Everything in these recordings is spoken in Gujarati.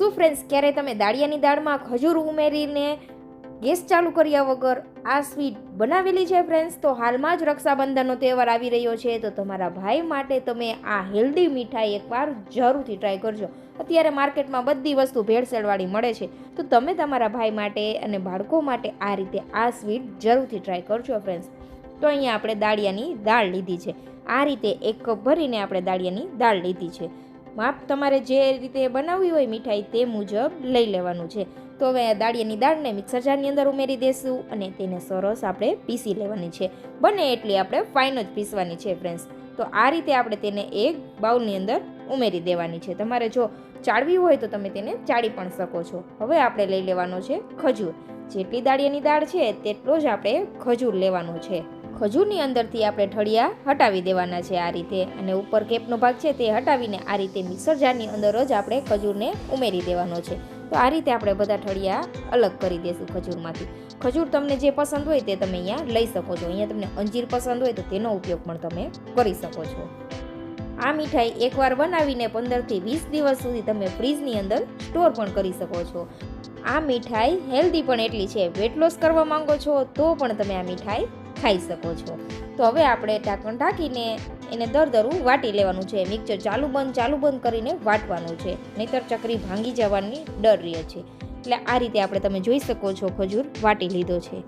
શું ફ્રેન્ડ્સ ક્યારેય તમે દાળિયાની દાળમાં ખજૂર ઉમેરીને ગેસ ચાલુ કર્યા વગર આ સ્વીટ બનાવેલી છે ફ્રેન્ડ્સ તો હાલમાં જ રક્ષાબંધનનો તહેવાર આવી રહ્યો છે, તો તમારા ભાઈ માટે તમે આ હેલ્ધી મીઠાઈ એકવાર જરૂરથી ટ્રાય કરજો. અત્યારે માર્કેટમાં બધી વસ્તુ ભેળસેળવાળી મળે છે. તો તમે તમારા ભાઈ માટે અને બાળકો માટે આ રીતે આ સ્વીટ જરૂરથી ટ્રાય કરજો ફ્રેન્ડ્સ તો અહીંયા આપણે દાળિયાની દાળ લીધી છે. આ રીતે એક કપ ભરીને આપણે દાળિયાની દાળ લીધી છે. માપ તમારે જે રીતે બનાવવી હોય મીઠાઈ તે મુજબ લઈ લેવાનું છે. તો હવે દાળિયાની દાળને મિક્સર જારની અંદર ઉમેરી દેશું અને તેને સરસ આપણે પીસી લેવાની છે. બને એટલી આપણે ફાઇન જ પીસવાની છે ફ્રેન્ડ્સ તો આ રીતે આપણે તેને એક બાઉલની અંદર ઉમેરી દેવાની છે. તમારે જો ચાળવી હોય તો તમે તેને ચાળી પણ શકો છો. હવે આપણે લઈ લેવાનો છે ખજૂર. જેટલી દાળિયાની દાળ છે, તેટલો જ આપણે ખજૂર લેવાનો છે. ખજૂરની અંદરથી આપણે ઠળિયા હટાવી દેવાના છે આ રીતે. અને ઉપર કેપનો ભાગ છે તે હટાવીને આ રીતે મિક્સર જારની અંદર જ આપણે ખજૂરને ઉમેરી દેવાનો છે. તો આ રીતે આપણે બધા ઠળિયા અલગ કરી દઈશું ખજૂરમાંથી. ખજૂર તમને જે પસંદ હોય તે તમે અહીંયા લઈ શકો છો. અહીંયા તમને અંજીર પસંદ હોય તો તેનો ઉપયોગ પણ તમે કરી શકો છો. આ મીઠાઈ એકવાર બનાવીને પંદરથી વીસ દિવસ સુધી તમે ફ્રીજની અંદર સ્ટોર પણ કરી શકો છો. આ મીઠાઈ હેલ્ધી પણ એટલી છે. વેટ લોસ કરવા માંગો છો તો પણ તમે આ મીઠાઈ ખાઈ શકો છો. તો હવે આપણે ઢાંકણ ઢાંકીને એને દરદરું વાટી લેવાનું છે. મિક્સર ચાલુ બંધ ચાલુ બંધ કરીને વાટવાનું છે. નહીતર ચકરી ભાંગી જવાની ડર રહે છે. એટલે આ રીતે આપણે તમે જોઈ શકો છો ખજૂર વાટી લીધો છે.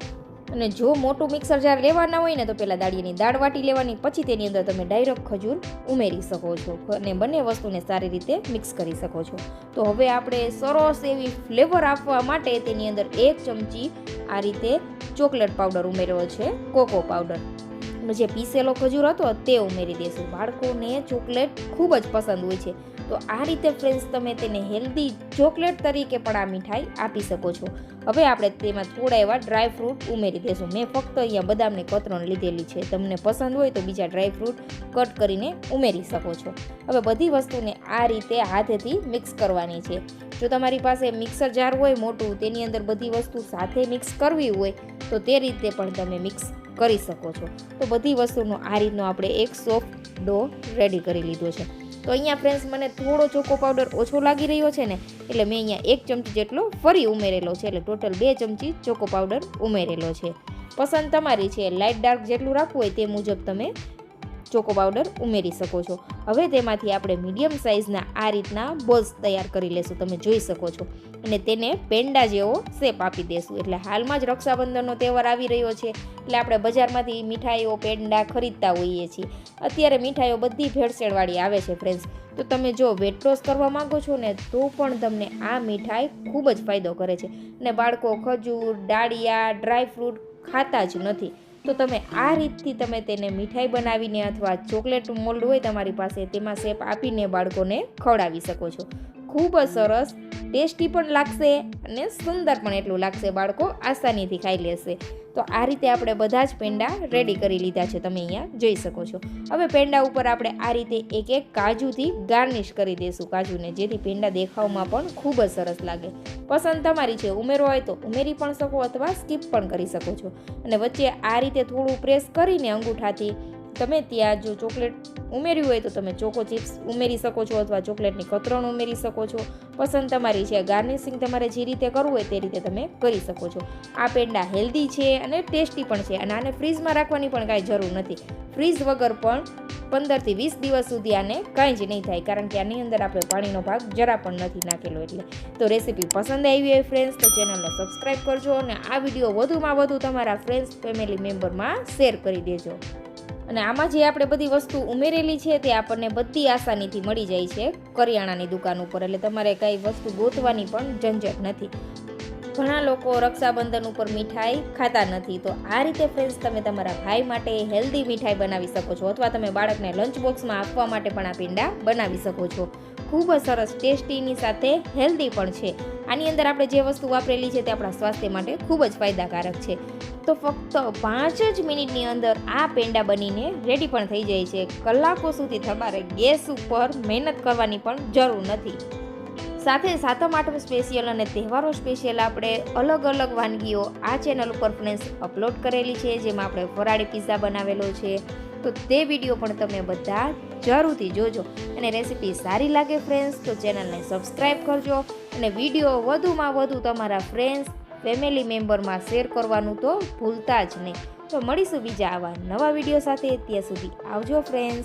અને જો મોટું મિક્સર જ્યારે લેવાના હોય ને તો પહેલાં દાળિયાની દાળ વાટી લેવાની, પછી તેની અંદર તમે ડાયરેક્ટ ખજૂર ઉમેરી શકો છો અને બંને વસ્તુને સારી રીતે મિક્સ કરી શકો છો. તો હવે આપણે સરસ એવી ફ્લેવર આપવા માટે તેની અંદર એક ચમચી આ રીતે ચોકલેટ પાવડર ઉમેર્યો છે, કોકો પાવડર. જે પીસેલો ખજૂર હતો તે ઉમેરી દેશું. બાળકોને ચોકલેટ ખૂબ જ પસંદ હોય છે. તો આ રીતે ફ્રેન્ડ્સ તમે તેને હેલ્ધી ચોકલેટ તરીકે પણ આ મીઠાઈ આપી શકો છો. હવે આપણે તેમાં થોડા એવા ડ્રાય ફ્રૂટ ઉમેરી દેશું. મેં ફક્ત અહીંયા બદામની કતરણ લીધેલી છે. તમને પસંદ હોય તો બીજા ડ્રાય ફ્રૂટ કટ કરીને ઉમેરી શકો છો. હવે બધી વસ્તુને આ રીતે હાથેથી મિક્સ કરવાની છે. જો તમારી પાસે મિક્સર જાર હોય મોટું, તેની અંદર બધી વસ્તુ સાથે મિક્સ કરવી હોય, તો તે રીતે પણ તમે મિક્સ કરી શકો છો. તો બધી વસ્તુનો આ રીતનો આપણે એક સોફ્ટ ડો રેડી કરી લીધો છે. તો અહીંયા ફ્રેન્ડ્સ, મને થોડો ચોકો પાવડર ઓછો લાગી રહ્યો છે ને, એટલે મેં અહીંયા એક ચમચી જેટલો ફરી ઉમેરેલો છે, એટલે ટોટલ બે ચમચી ચોકો પાવડર ઉમેરેલો છે. પસંદ તમારી છે લાઇટ ડાર્ક જેટલું રાખવું હોય તે મુજબ તમે ચોકો પાવડર ઉમેરી શકો છો. હવે તેમાંથી આપણે મીડિયમ સાઇઝના આ રીતના બોલ્સ તૈયાર કરી લેશું, તમે જોઈ શકો છો. અને તેને પેંડા જેવો શેપ આપી દેશું. એટલે હાલમાં જ રક્ષાબંધનનો તહેવાર આવી રહ્યો છે. એટલે આપણે બજારમાંથી મીઠાઈઓ, પેંડા ખરીદતા હોઈએ છીએ. અત્યારે મીઠાઈઓ બધી ભેળસેળવાળી આવે છે ફ્રેન્ડ્સ તો તમે જો વેટ લોસ કરવા માંગો છો ને, તો પણ તમને આ મીઠાઈ ખૂબ જ ફાયદો કરે છે. અને બાળકો ખજૂર, ડાળિયા ડ્રાયફ્રૂટ ખાતા જ નથી. તો તમે આ રીતથી તમે તેને મીઠાઈ બનાવીને અથવા ચોકલેટ મોલ્ડ હોય તમારી પાસે, તેમાં શેપ આપીને બાળકોને ખવડાવી શકો છો. ખૂબ જ સરસ, ટેસ્ટી પણ લાગશે અને સુંદર પણ એટલું લાગશે. બાળકો, આસાનીથી ખાઈ લેશે. તો આ રીતે આપણે બધા જ પેંડા રેડી કરી લીધા છે. તમે અહીંયા જોઈ શકો છો. હવે પેંડા ઉપર આપણે આ રીતે એક એક કાજુથી ગાર્નિશ કરી દઈશું કાજુને, જેથી પેંડા દેખાવમાં પણ ખૂબ જ સરસ લાગે. પસંદ તમારી છે, ઉમેરો હોય તો ઉમેરી પણ શકો અથવા સ્કીપ પણ કરી શકો છો. અને વચ્ચે આ રીતે થોડું પ્રેસ કરીને અંગૂઠાથી તમે ત્યાં જો ચોકલેટ ઉમેર્યું હોય તો તમે ચોકો ચિપ્સ ઉમેરી શકો છો અથવા ચોકલેટની કતરણ ઉમેરી શકો છો. પસંદ તમારી છે ગાર્નિશિંગ તમારે જે રીતે કરવું હોય તે રીતે તમે કરી શકો છો. આ પેંડા હેલ્ધી છે અને ટેસ્ટી પણ છે અને આને ફ્રીઝમાં રાખવાની પણ કાંઈ જરૂર નથી. ફ્રીઝ વગર પણ પંદરથી વીસ દિવસ સુધી આને કાંઈ જ નહીં થાય કારણ કે આની અંદર આપણે પાણીનો ભાગ જરા પણ નથી નાખેલો એટલે. તો રેસીપી પસંદ આવી હોય ફ્રેન્ડ્સ તો ચેનલને સબસ્ક્રાઈબ કરજો અને આ વીડિયો વધુમાં વધુ તમારા ફ્રેન્ડ્સ, ફેમિલી મેમ્બરમાં શેર કરી દેજો. અને આમાં જે આપણે બધી વસ્તુ ઉમેરેલી છે તે આપણને બધી આસાનીથી મળી જાય છે કરિયાણાની દુકાન ઉપર. એટલે તમારે કાંઈ વસ્તુ ગોતવાની પણ ઝંઝટ નથી. ઘણા લોકો રક્ષાબંધન ઉપર મીઠાઈ ખાતા નથી. તો આ રીતે ફ્રેન્ડ્સ તમે તમારા ભાઈ માટે હેલ્ધી મીઠાઈ બનાવી શકો છો. અથવા તમે બાળકને લંચ બોક્સમાં આપવા માટે પણ આ પીંડા બનાવી શકો છો. ખૂબ જ સરસ ટેસ્ટીની સાથે હેલ્ધી પણ છે. આની અંદર આપણે જે વસ્તુ વાપરેલી છે તે આપણા સ્વાસ્થ્ય માટે ખૂબ જ ફાયદાકારક છે. તો ફક્ત પાંચ જ મિનિટની અંદર આ પેંડા બનીને રેડી પણ થઈ જાય છે. કલાકો સુધી તમારે ગેસ ઉપર મહેનત કરવાની પણ જરૂર નથી. સાથે સાતમ આઠમ સ્પેશિયલ અને તહેવારો સ્પેશિયલ આપણે અલગ અલગ વાનગીઓ આ ચેનલ ઉપર ફ્રેન્ડ્સ અપલોડ કરેલી છે, જેમાં આપણે ફરાળી પિઝા બનાવેલો છે. તો તે વીડિયો પણ તમે બધા જરૂરથી જોજો. અને રેસીપી સારી લાગે ફ્રેન્ડ્સ તો ચેનલને સબસ્ક્રાઈબ કરજો. અને વીડિયો વધુમાં વધુ તમારા ફ્રેન્ડ્સ ફેમિલી મેમ્બરમાં શેર કરવાનું તો ભૂલતા જ નહીં. તો મળીશું બીજા આવા નવા વીડિયો સાથે. ત્યાં સુધી આવજો ફ્રેન્ડ્સ